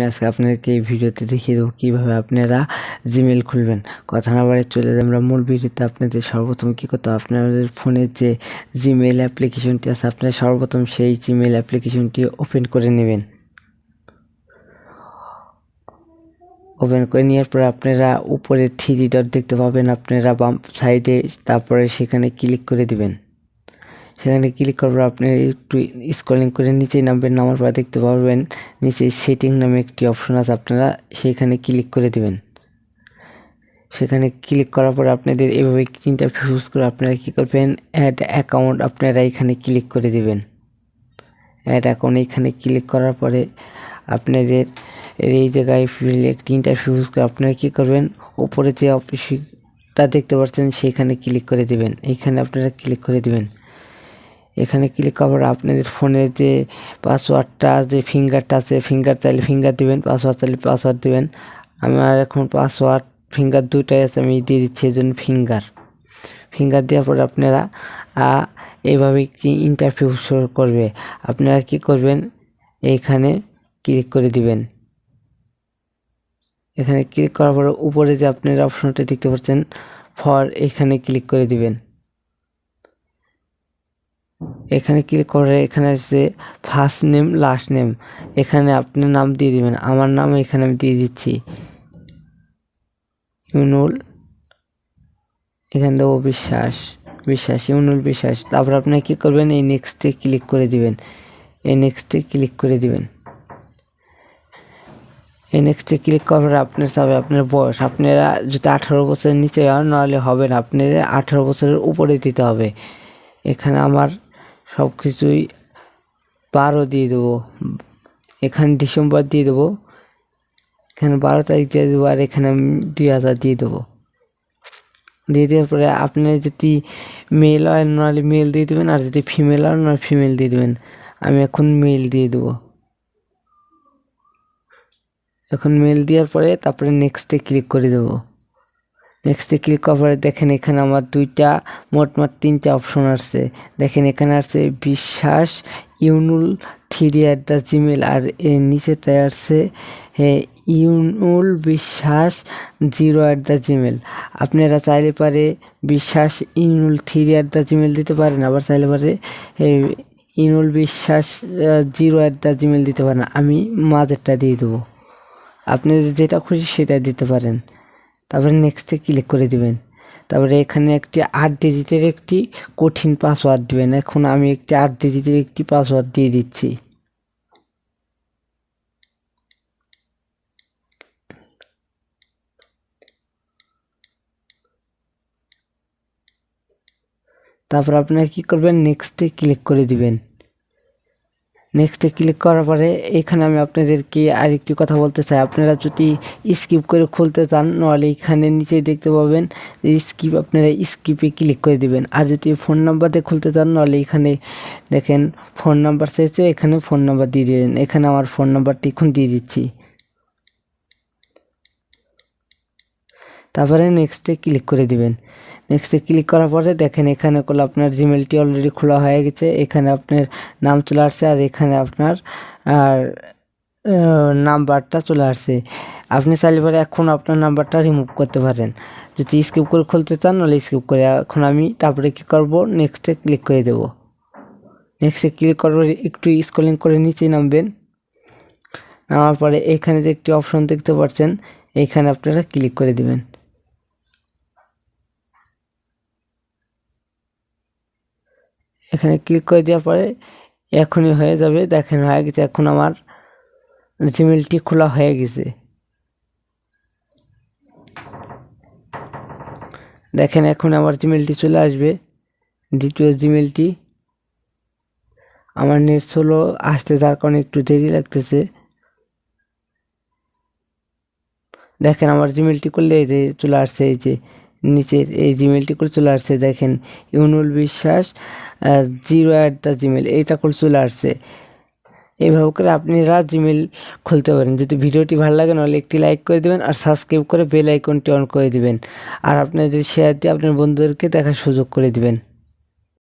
আমি আজকে আপনাদেরকে এই ভিডিওতে দেখিয়ে দেবো কীভাবে আপনারা জিমেল খুলবেন। কথা না বাড়ি চলে আমরা মূল ভিডিওতে আপনাদের সর্বপ্রথম কী করতে আপনাদের ফোনের যে জিমেল অ্যাপ্লিকেশনটি আছে, আপনারা সর্বপ্রথম সেই জিমেল অ্যাপ্লিকেশনটি ওপেন করে নেবেন। ওপেন করে নেওয়ার পরে আপনারা উপরে থ্রি ডট দেখতে পাবেন। আপনারা বাম সাইডে তারপরে সেখানে ক্লিক করে দিবেন। সেখানে ক্লিক করার আপনি একটু স্ক্রলিং করে নিচে নামবেন, নামার পর দেখতে পারবেন, নিচে সেটিং নামে একটি অপশন আছে, আপনারা সেখানে ক্লিক করে দিবেন। সেখানে ক্লিক করার পর আপনাদের এভাবে তিনটা চুজ করে আপনারা কী করবেন অ্যাড অ্যাকাউন্ট আপনারা এখানে ক্লিক করে দেবেন। অ্যাড অ্যাকাউন্ট এখানে ক্লিক করার পরে আপনাদের এই জায়গায় তিনটা চুজ করে আপনারা কী করবেন, উপরে যে অফিসটা দেখতে পাচ্ছেন সেখানে ক্লিক করে দেবেন। এইখানে আপনারা ক্লিক করে দিবেন। এখানে ক্লিক করার আপনাদের ফোনের যে পাসওয়ার্ডটা যে ফিঙ্গারটা আছে ফিঙ্গার চাইলে ফিঙ্গার দিবেন পাসওয়ার্ড চাইলে পাসওয়ার্ড দিবেন। আমার এখন পাসওয়ার্ড ফিঙ্গার দুটাই আছে, আমি দিয়ে দিচ্ছি, এই জন্য ফিঙ্গার ফিঙ্গার দেওয়ার পরে আপনারা এইভাবে কি ইন্টারভিউ শো করবে? আপনারা কি করবেন? এইখানে ক্লিক করে দিবেন। এখানে ক্লিক করার পরে উপরে যে আপনারা অপশনটা দেখতে পাচ্ছেন ফর এখানে ক্লিক করে দিবেন। এখানে ক্লিক করে, এখানে আছে ফার্স্ট নেম লাস্ট নেম এখানে আপনি নাম দিয়ে দিবেন। আমার নাম এখানে আমি দিয়ে দিচ্ছি। ইউনুল, এখানে দেবো বিশ্বাস বিশ্বাস, ইউনুল বিশ্বাস। তারপর আপনি কী করবেন? এই নেক্সটে ক্লিক করে দিবেন। এই নেক্সটে ক্লিক করে দিবেন। এই নেক্সটে ক্লিক করার আপনার চাবে আপনার বয়স। আপনারা যদি আঠারো বছরের নিচে হন, নাহলে হবে না। আপনাদের আঠারো বছরের উপরে দিতে হবে। এখানে আমার সব কিছুই বারো দিয়ে দেবো। এখানে ডিসেম্বর দিয়ে দেবো। এখানে বারো তারিখ দিয়ে দেবো আর এখানে আমি দুই হাজার দিয়ে দেবো। দিয়ে দেওয়ার পরে আপনি যদি মেল হয় নাহলে মেল দিয়ে দেবেন আর যদি ফিমেল হয় নাহলে ফিমেল দিয়ে দেবেন। আমি এখন মেল দিয়ে দেবো। এখন মেল দেওয়ার পরে তারপরে নেক্সটে ক্লিক করে দেবো। নেক্সটে ক্লিক পরে দেখেন এখানে আমার দুইটা মোটমাট তিনটা অপশন আসছে। দেখেন এখানে আসছে Biswas, Yunul, three at the Gmail আর এর নিচেটায় আসছে ইউনুল বিশ্বাস, জিরো অ্যাট দ্য জিমেল আপনারা চাইলে পারে Biswas, Yunul, three at the Gmail দিতে পারেন, আবার চাইলে পারে ইউনুল বিশ্বাস জিরো অ্যাট দ্য জিমেল দিতে পারেন। আমি মাঝেরটা দিয়ে দেবো। আপনি যেটা খুশি সেটা দিতে পারেন। তারপরে নেক্সটে ক্লিক করে দিবেন। তারপরে এখানে একটি আট ডিজিটের একটি কঠিন পাসওয়ার্ড দিবেন। এখন আমি একটি আট ডিজিটের একটি পাসওয়ার্ড দিয়ে দিচ্ছি। তারপর আপনারা কী করবেন? নেক্সটে ক্লিক করে দিবেন। নেক্সটে ক্লিক করার পরে এখানে আমি আপনাদেরকে আরেকটি কথা বলতে চাই। আপনারা যদি স্কিপ করে খুলতে চান, নাহলে এখানে নিচে দেখতে পাবেন স্কিপ আপনারা স্কিপে ক্লিক করে দিবেন। আর যদি ফোন নাম্বার দিয়ে খুলতে চান, নাহলে এখানে দেখেন ফোন নাম্বার চাইছে এখানে ফোন নাম্বার দিয়ে দেবেন এখানে আমার ফোন নাম্বারটি এখন দিয়ে দিচ্ছি। তারপরে নেক্সটে ক্লিক করে দিবেন। নেক্সটে ক্লিক করার পরে দেখেন এখানে করলে আপনার জিমেলটি অলরেডি খোলা হয়ে গেছে। এখানে আপনার নাম চলে আসছে আর এখানে আপনার, আর নাম্বারটা চলে আসছে। আপনি চাইলে পরে এখন আপনার নাম্বারটা রিমুভ করতে পারেন। যদি স্কিপ করে খুলতে চান, নাহলে স্কিপ করে এখন আমি তারপরে কী করব? নেক্সটে ক্লিক করে দেব। নেক্সটে ক্লিক করার একটু স্ক্রলিং করে নিচে নামবেন। নামার পরে এখানে যে একটি অপশন দেখতে পাচ্ছেন এইখানে আপনারা ক্লিক করে দিবেন। এখানে ক্লিক করে দেওয়ার পরে এখনই হয়ে যাবে। দেখেন হয়ে গেছে, এখন আমার জিমেলটি খোলা হয়ে গেছে। দেখেন এখন আমার জিমেলটি চলে আসবে। দ্বিতীয় জিমেলটি আমার নেট স্লো আসতে যার কারণে একটু দেরি লাগতেছে। দেখেন আমার জিমেলটি করলে চলে আসছে, এই যে নিচের এই জিমেলটি করে চলে আসছে, দেখেন ইউনুল বিশ্বাস জিরো অ্যাট দ্য জিমেল এইটা করে চলে আসছে। এইভাবে করে আপনারা জিমেল খুলতে পারেন। যদি ভিডিওটি ভালো লাগে নাহলে একটি লাইক করে দেবেন আর সাবস্ক্রাইব করে বেল আইকনটি অন করে দেবেন। আর আপনাদের শেয়ার দিয়ে আপনার বন্ধুদেরকে দেখার সুযোগ করে দিবেন।